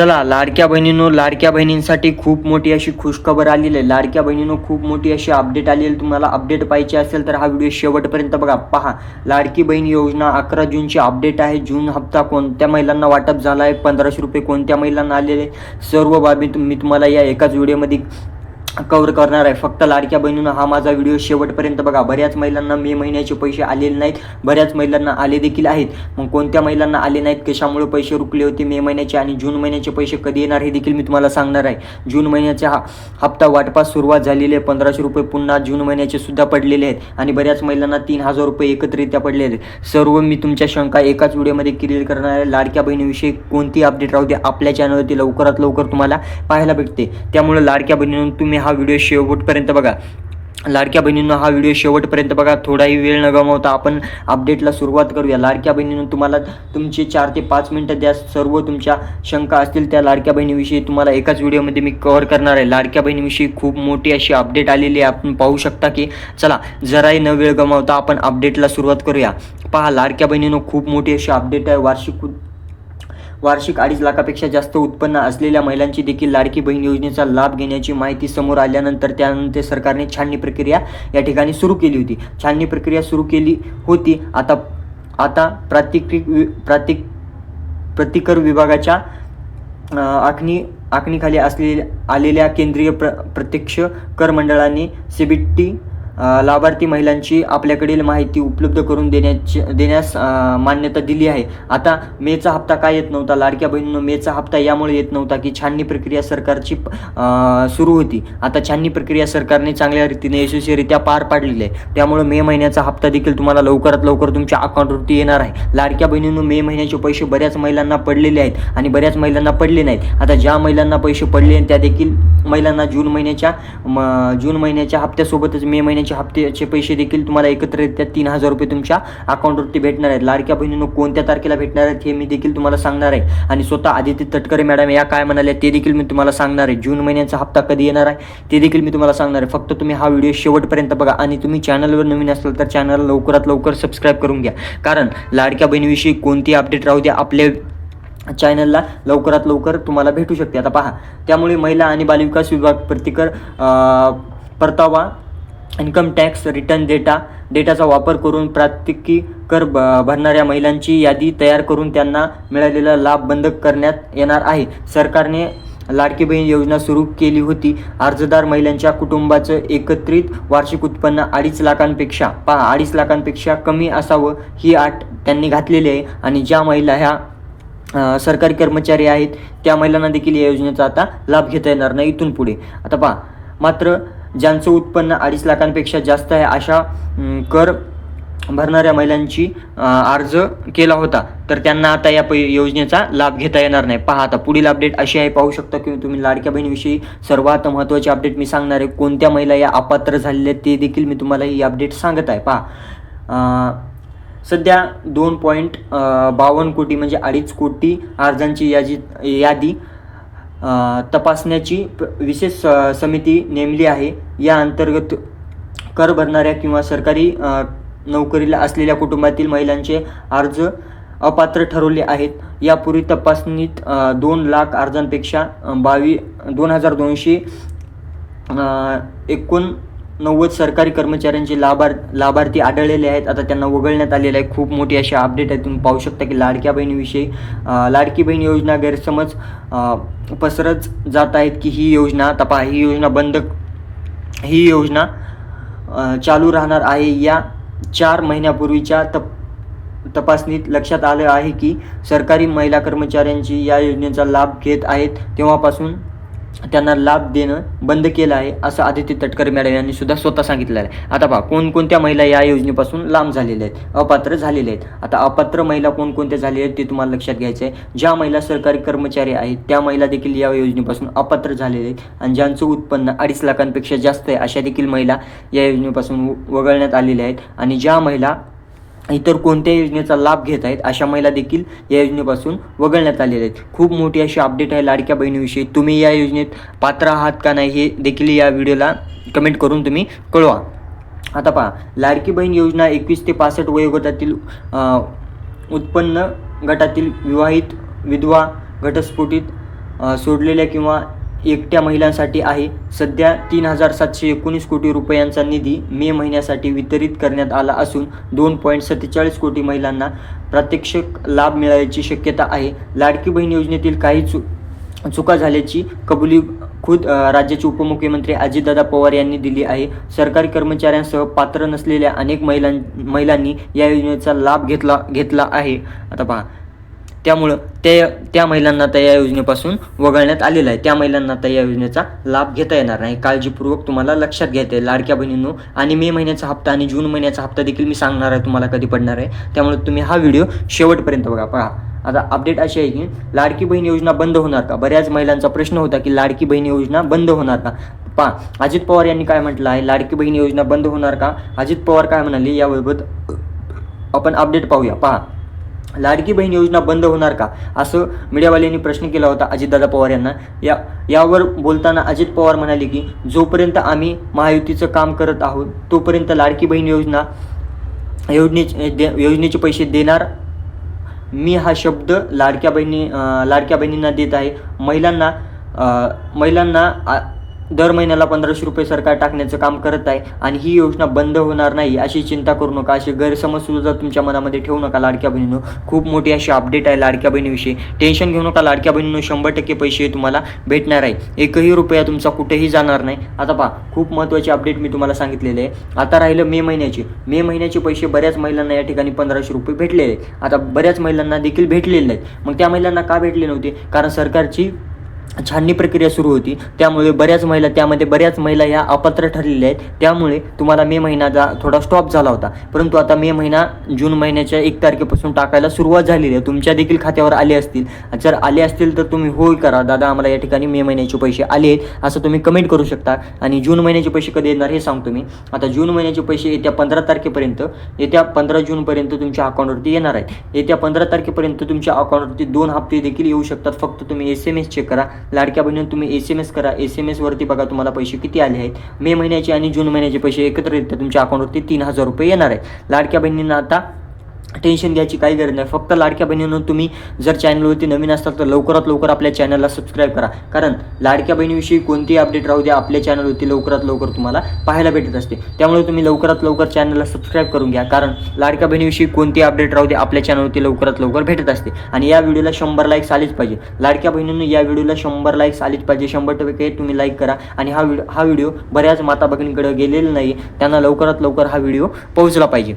चला लाडक्या बहिणीनो लाडक्या बहिणींसाठी खूप मोठी अशी खुशखबर आलेली आहे. लाडक्या बहिणीनो खूप मोठी अशी अपडेट आलेली तुम्हाला अपडेट पाहिजे असेल तर हा व्हिडिओ शेवटपर्यंत बघा. पहा लाडकी बहीण योजना अकरा जूनची अपडेट आहे. जून हप्ता कोणत्या महिलांना वाटप झाला आहे पंधराशे रुपये कोणत्या महिलांना आलेले? सर्व बाबी तुम्ही मी तुम्हाला या एकाच व्हिडिओमध्ये कव्हर करणार आहे. फक्त लाडक्या बहिणीनं हा माझा व्हिडिओ शेवटपर्यंत बघा. बऱ्याच महिलांना मे महिन्याचे पैसे आलेले नाहीत. बऱ्याच महिलांना आले देखील आहेत. मग कोणत्या महिलांना आले नाहीत? कशामुळे पैसे रुकले होते मे महिन्याचे आणि जून महिन्याचे पैसे कधी येणार हे देखील मी तुम्हाला सांगणार आहे. जून महिन्याचा हा हप्ता वाटपास सुरुवात झालेली आहे. पंधराशे रुपये पुन्हा जून महिन्याचे सुद्धा पडलेले आहेत. आणि बऱ्याच महिलांना तीन हजार रुपये एकत्रित्या पडले आहेत. सर्व मी तुमच्या शंका एकाच व्हिडिओमध्ये क्लिअर करणार आहे. लाडक्या बहिणीविषयी कोणती अपडेट राहू दे आपल्या चॅनलवरती लवकरात लवकर तुम्हाला पाहायला भेटते. त्यामुळे लाडक्या बहिणीनं तुम्ही हा व्हिडिओ शेवटपर्यंत बघा. लाडक्या बहिणींनो हा व्हिडिओ शेवटपर्यंत बघा. थोडाही वेळ न गमावता आपण अपडेटला सुरुवात करूया. लाडक्या बहिणींनो तुम्हाला तुमचे चार ते पाच मिनटं द्या. सर्व तुमच्या शंका असतील त्या लाडक्या बहिणीविषयी तुम्हाला एकाच व्हिडिओमध्ये मी कव्हर करणार आहे. लाडक्या बहिणीविषयी खूप मोठी अशी अपडेट आलेली आहे. आपण पाहू शकता की चला जराही न वेळ गमावता आपण अपडेटला सुरुवात करूया. पहा लाडक्या बहिणींनो खूप मोठी अशी अपडेट आहे. वार्षिक वार्षिक अडीच लाखापेक्षा जास्त उत्पन्न असलेल्या महिलांची देखील लाडकी बहीण योजनेचा लाभ घेण्याची माहिती समोर आल्यानंतर त्यानंतर सरकारने छाननी प्रक्रिया या ठिकाणी सुरू केली होती. छाननी प्रक्रिया सुरू केली होती. आता आता प्रातिक प्रातिक प्रतिकर विभागाच्या आखणी आखणीखाली असलेल्या आलेल्या केंद्रीय प्र प्रत्यक्ष कर मंडळाने सीबीटी लाभार्थी महिलांची आपल्याकडील माहिती उपलब्ध करून देण्याची देण्यास मान्यता दिली आहे. आता मेचा हप्ता काय येत नव्हता? लाडक्या बहिणींनो मेचा हप्ता यामुळे येत नव्हता की छाननी प्रक्रिया सरकारची सुरू होती. आता छाननी प्रक्रिया सरकारने चांगल्या रीतीने यशस्वीरित्या पार पाडलेली आहे. त्यामुळे मे महिन्याचा हप्ता देखील तुम्हाला लवकरात लवकर तुमच्या अकाउंटवरती येणार आहे. लाडक्या बहिणींनो मे महिन्याचे पैसे बऱ्याच महिलांना पडलेले आहेत आणि बऱ्याच महिलांना पडले नाहीत. आता ज्या महिलांना पैसे पडले आहेत त्या देखील महिलांना जून महिन्याच्या म, जून महिन्याच्या हप्त्यासोबतच मे महिन्याच्या हप्त्याचे पैसे देखील तुम्हाला एकत्रित्या तीन हजार रुपये तुमच्या अकाउंटवरती भेटणार आहेत. लाडक्या बहिणीनं कोणत्या तारखेला भेटणार आहेत हे मी देखील तुम्हाला सांगणार आहे. आणि स्वतः आदित्य तटकरे मॅडम या काय म्हणाल्या ते देखील मी तुम्हाला सांगणार आहे. जून महिन्याचा हप्ता कधी येणार आहे ते देखील मी तुम्हाला सांगणार आहे. फक्त तुम्ही हा व्हिडिओ शेवटपर्यंत बघा आणि तुम्ही चॅनलवर नवीन असाल तर चॅनल लवकरात लवकर सबस्क्राईब करून घ्या. कारण लाडक्या बहिणीविषयी कोणती अपडेट राहू द्या आपल्या चॅनलला लवकरात लवकर तुम्हाला भेटू शकते. आता पहा त्यामुळे महिला आणि बालविकास विभाग प्रतिकर परतावा इन्कम टॅक्स रिटर्न डेटा डेटाचा वापर करून प्रात्यक्षिकी कर ब भरणाऱ्या महिलांची यादी तयार करून त्यांना मिळालेला लाभ बंद करण्यात येणार आहे. सरकारने लाडकी बहीण योजना सुरू केली होती. अर्जदार महिलांच्या कुटुंबाचं एकत्रित वार्षिक उत्पन्न अडीच लाखांपेक्षा पहा अडीच लाखांपेक्षा कमी असावं ही आट त्यांनी घातलेली आहे. आणि ज्या महिला ह्या सरकारी कर्मचारी आहेत त्या महिलांना देखील या योजनेचा आता लाभ घेता येणार नाही इथून पुढे. आता पहा मात्र ज्यांचं उत्पन्न अडीच लाखांपेक्षा जास्त आहे अशा कर भरणाऱ्या महिलांची अर्ज केला होता तर त्यांना आता या प योजनेचा लाभ घेता येणार नाही. पहा आता पुढील अपडेट अशी आहे पाहू शकता की तुम्ही लाडक्या बहिणीविषयी सर्वात महत्त्वाचे अपडेट मी सांगणार आहे कोणत्या महिला या अपात्र झालेल्या आहेत ते देखील मी तुम्हाला ही अपडेट सांगत आहे. पहा सध्या दोन पॉईंट बावन्न कोटी म्हणजे अडीच कोटी अर्जांची यादी यादी तपासण्याची प- विशेष समिती नेमली आहे. या अंतर्गत कर भरणाऱ्या किंवा सरकारी नोकरीला असलेल्या कुटुंबातील महिलांचे अर्ज अपात्र ठरवले आहेत. यापूर्वी तपासणीत दोन लाख अर्जांपेक्षा बावी दोन हजार दोनशे एकूण नव्वद सरकारी कर्मचाऱ्यांचे लाभार लाभार्थी आढळलेले आहेत. आता त्यांना वगळण्यात आलेलं आहे. खूप मोठी अशी अपडेट आहे. तुम्ही पाहू शकता की लाडक्या बहिणीविषयी लाडकी बहीण योजना गैरसमज पसरत जात आहेत की ही योजना आता पहा ही योजना बंद ही योजना चालू राहणार आहे. या चार महिन्यापूर्वीच्या तप तपासणीत लक्षात आलं आहे की सरकारी महिला कर्मचाऱ्यांची या योजनेचा लाभ घेत आहेत. तेव्हापासून त्यांना लाभ देणं बंद केलं आहे असं आदित्य तटकरे मॅडम यांनी सुद्धा स्वतः सांगितलेलं आहे. आता पहा कोणकोणत्या महिला या योजनेपासून लांब झालेल्या आहेत? अपात्र झालेल्या आहेत. आता अपात्र महिला कोणकोणत्या झालेल्या आहेत ते तुम्हाला लक्षात घ्यायचं आहे. ज्या महिला सरकारी कर्मचारी आहेत त्या महिला देखील या योजनेपासून अपात्र झालेल्या आहेत आणि ज्यांचं उत्पन्न अडीच लाखांपेक्षा जास्त आहे अशा देखील महिला या योजनेपासून वगळण्यात आलेल्या आहेत. आणि ज्या महिला इतर कोणत्या योजनेचा लाभ घेत आहेत अशा महिला देखील या योजनेपासून वगळण्यात आलेल्या आहेत. खूप मोठी अशी अपडेट आहे लाडक्या बहिणीविषयी. तुम्ही या योजनेत पात्र आहात का नाही हे देखील या व्हिडिओला कमेंट करून तुम्ही कळवा. आता पहा लाडकी बहीण योजना एकवीस ते पासष्ट वयोगटातील उत्पन्न गटातील विवाहित विधवा घटस्फोटित सोडलेल्या किंवा एकट्या महिलांसाठी आहे. सध्या तीन हजार सातशे एकोणीस कोटी रुपयांचा निधी मे महिन्यासाठी वितरित करण्यात आला असून दोन पॉईंट सत्तेचाळीस कोटी महिलांना प्रत्यक्ष लाभ मिळाल्याची शक्यता आहे. लाडकी बहीण योजनेतील काही चु चुका झाल्याची कबुली खुद राज्याचे उपमुख्यमंत्री अजितदादा पवार यांनी दिली आहे. सरकारी कर्मचाऱ्यांसह पात्र नसलेल्या अनेक महिलां महिलांनी या योजनेचा लाभ घेतला घेतला आहे. आता पहा. त्यामुळं त्या त्या महिलांना आता या योजनेपासून वगळण्यात आलेलं आहे. त्या महिलांना आता या योजनेचा लाभ घेता येणार नाही. काळजीपूर्वक तुम्हाला लक्षात घ्यायचं आहे लाडक्या बहिणींनो आणि मे महिन्याचा हप्ता आणि जून महिन्याचा हप्ता देखील मी सांगणार आहे तुम्हाला कधी पडणार आहे. त्यामुळे तुम्ही हा व्हिडिओ शेवटपर्यंत बघा पहा. आता अपडेट अशी आहे की लाडकी बहीण योजना बंद होणार का? बऱ्याच महिलांचा प्रश्न होता की लाडकी बहीण योजना बंद होणार का? पहा अजित पवार यांनी काय म्हटलं आहे? लाडकी बहीण योजना बंद होणार का? अजित पवार काय म्हणाले? याबाबत आपण अपडेट पाहूया. पहा. लाडकी बहीण योजना बंद होणार का? असं मीडियावाल्यांनी प्रश्न केला होता अजितदादा पवार यांना. या यावर बोलताना अजित पवार म्हणाले की जोपर्यंत आम्ही महायुतीचं काम करत आहोत तोपर्यंत लाडकी बहीण योजना योजनेचे दे योजनेचे पैसे देणार मी हा शब्द लाडक्या बहिणी लाडक्या बहिणींना देत आहे. महिलांना महिलांना आ- दर महिन्याला पंधराशे रुपये सरकार टाकण्याचं काम करत आहे आणि ही योजना बंद होणार नाही अशी चिंता करू नका अशी गैरसमज सुद्धा तुमच्या मनामध्ये ठेवू नका लाडक्या बहिणीनं. खूप मोठी अशी अपडेट आहे लाडक्या बहिणीविषयी. टेन्शन घेऊ नका लाडक्या बहिणीनो शंभर टक्के पैसे तुम्हाला भेटणार आहे. एकही रुपया तुमचा कुठेही जाणार नाही. आता पहा खूप महत्त्वाची अपडेट मी तुम्हाला सांगितलेले आहे. आता राहिलं मे महिन्याचे. मे महिन्याचे पैसे बऱ्याच महिलांना या ठिकाणी पंधराशे रुपये भेटलेले आहेत. आता बऱ्याच महिलांना देखील भेटलेले आहेत मग त्या महिलांना का भेटले नव्हते? कारण सरकारची छाननी प्रक्रिया सुरू होती. त्यामुळे बऱ्याच महिला त्यामध्ये बऱ्याच महिला या अपात्र ठरलेल्या आहेत. त्यामुळे तुम्हाला मे महिन्याचा थोडा स्टॉप झाला होता. परंतु आता मे महिना जून महिन्याच्या एक तारखेपासून टाकायला सुरुवात झालेली आहे. तुमच्या देखील खात्यावर आले असतील. जर आले असतील तर तुम्ही होय करा. दादा आम्हाला या ठिकाणी मे महिन्याचे पैसे आले आहेत असं तुम्ही कमेंट करू शकता. आणि जून महिन्याचे पैसे कधी येणार हे सांगतो मी. आता जून महिन्याचे पैसे येत्या पंधरा तारखेपर्यंत येत्या पंधरा जूनपर्यंत तुमच्या अकाउंटवरती येणार आहेत. येत्या पंधरा तारखेपर्यंत तुमच्या अकाउंटवरती दोन हप्ते देखील येऊ शकतात. फक्त तुम्ही एस एम एस चेक करा. लाडक्या बहिणीनं तुम्ही एस एम एस करा. एस एम एसवरती बघा तुम्हाला पैसे किती आले आहेत. मे महिन्याचे आणि जून महिन्याचे पैसे एकत्रित तुमच्या अकाउंटवरती तीन हजार रुपये येणार आहेत. लाडक्या बहिणींना आता टेन्शन घ्यायची काही गरज नाही. फक्त लाडक्या बहिणीनं तुम्ही जर चॅनलवरती नवीन असतात तर लवकरात लवकर आपल्या चॅनलला सबस्क्राईब करा. कारण लाडक्या बहिणीविषयी कोणतीही अपडेट राहू द्या आपल्या चॅनलवरती लवकरात लवकर तुम्हाला पाहायला भेटत असते. त्यामुळे तुम्ही लवकरात लवकर चॅनलला सबस्क्राईब करून घ्या. कारण लाडक्या बहिणीविषयी कोणती अपडेट राहू द्या आपल्या चॅनलवरती लवकरात लवकर भेटत असते. आणि या व्हिडिओला शंभर लाईक्स आलीच पाहिजे. लाडक्या बहिणीनं या व्हिडिओला शंभर लाईक्स आलीच पाहिजे. शंभर टक्के तुम्ही लाईक करा. आणि हा व्हिडिओ हा व्हिडिओ बऱ्याच माता भगिनीकडे गेलेला नाही त्यांना लवकरात लवकर हा व्हिडिओ पोहोचला पाहिजे.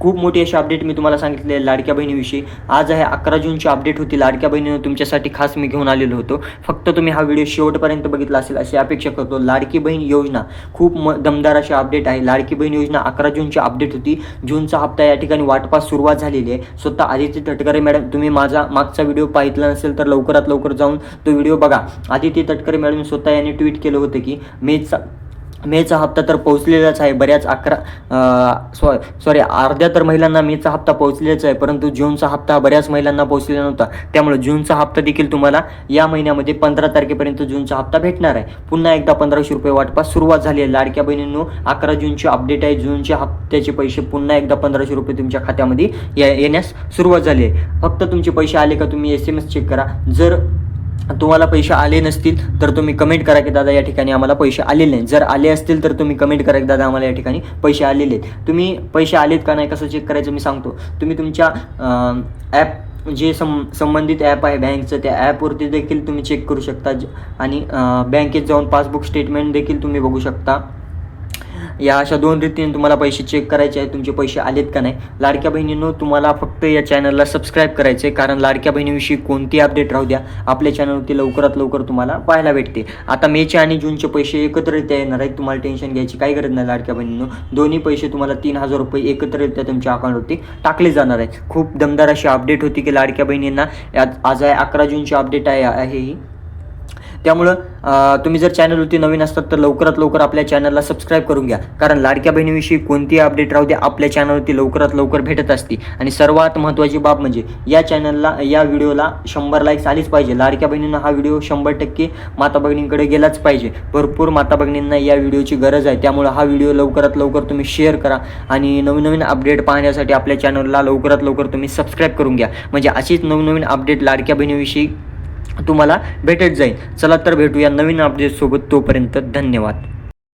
खूप मोठी अशी अपडेट मी तुम्हाला सांगितली आहे लाडक्या बहिणीविषयी. आज आहे अकरा जूनची अपडेट होती. लाडक्या बहिणीनं तुमच्यासाठी खास मी घेऊन आलेलो होतो. फक्त तुम्ही हा व्हिडिओ शेवटपर्यंत बघितला असेल अशी अपेक्षा करतो. लाडकी बहीण योजना खूप म दमदार अशी अपडेट आहे. लाडकी बहीण योजना अकरा जूनची अपडेट होती. जूनचा हप्ता या ठिकाणी वाटपास सुरुवात झालेली आहे. स्वतः आदित्य तटकरे मॅडम तुम्ही माझा मागचा व्हिडिओ पाहितला नसेल तर लवकरात लवकर जाऊन तो व्हिडिओ बघा. आदित्य तटकरे मॅडम स्वतः यांनी ट्विट केलं होतं की मेचा मेचा हप्ता तर पोहोचलेलाच आहे. बऱ्याच अकरा सॉ सॉरी अर्ध्या तर महिलांना मेचा हप्ता पोहोचलेलाच आहे परंतु जूनचा हप्ता बऱ्याच महिलांना पोहोचलेला नव्हता. त्यामुळे जूनचा हप्ता देखील तुम्हाला या महिन्यामध्ये पंधरा तारखेपर्यंत जूनचा हप्ता भेटणार आहे. पुन्हा एकदा पंधराशे रुपये वाटपास सुरुवात झाली आहे. लाडक्या बहिणींनो अकरा जूनची अपडेट आहे. जूनच्या हप्त्याचे पैसे पुन्हा एकदा पंधराशे रुपये तुमच्या खात्यामध्ये या येण्यास सुरुवात झाली आहे. फक्त तुमचे पैसे आले का तुम्ही एस एम एस चेक करा. जर तुम्हाला पैसे आले नसतील तर तुम्ही कमेंट करा की दादा या ठिकाणी आम्हाला पैसे आलेले नाही जर आले असतील तर तुम्ही कमेंट करा की दादा आम्हाला या ठिकाणी पैसे आलेले आहेत तुम्ही पैसे आलेत का नाही कसं चेक करायचं मी सांगतो. तुम्ही तुमच्या ॲप जे सं संबंधित ॲप आहे बँकचं त्या ॲपवरती देखील तुम्ही चेक करू शकता. आणि बँकेत जाऊन पासबुक स्टेटमेंट देखील तुम्ही बघू शकता. या अशा दोन रीतीने तुम्हाला पैसे चेक करायचे आहेत. तुमचे पैसे आलेत का नाही? लाडक्या बहिणींनो तुम्हाला फक्त या चॅनलला सबस्क्राईब करायचे कारण लाडक्या बहिणीविषयी कोणती अपडेट राहू द्या आपल्या चॅनलवरती लवकरात लवकर तुम्हाला पाहायला भेटते. आता मेचे आणि जूनचे पैसे एकत्ररित्या येणार आहेत. तुम्हाला टेन्शन घ्यायची काही गरज नाही लाडक्या बहिणींनो. दोन्ही पैसे तुम्हाला तीन हजार रुपये एकत्ररित्या तुमच्या अकाउंटवरती टाकले जाणार आहेत. खूप दमदार अशी अपडेट होती की लाडक्या बहिणींना. आज आहे अकरा जूनची अपडेट आहे आहे ही. त्यामुळं तुम्ही जर चॅनलवरती नवीन असतात तर लवकरात लवकर आपल्या चॅनलला सबस्क्राईब करून घ्या. कारण लाडक्या बहिणीविषयी कोणतीही अपडेट राहू दे आपल्या चॅनलवरती लवकरात लवकर भेटत असते. आणि सर्वात महत्त्वाची बाब म्हणजे या चॅनलला या व्हिडिओला शंभर लाईक्स आलीच पाहिजे. लाडक्या बहिणींना हा व्हिडिओ शंभर टक्के माता भगिनींकडे गेलाच पाहिजे. भरपूर माता भगिनींना या व्हिडिओची गरज आहे. त्यामुळे हा व्हिडिओ लवकरात लवकर तुम्ही शेअर करा. आणि नवीन नवीन अपडेट पाहण्यासाठी आपल्या चॅनलला लवकरात लवकर तुम्ही सबस्क्राईब करून घ्या. म्हणजे अशीच नवनवीन अपडेट लाडक्या बहिणीविषयी तुम्हाला भेटत जाईल. चला तर भेटूया नवीन अपडेटसोबत तोपर्यंत धन्यवाद.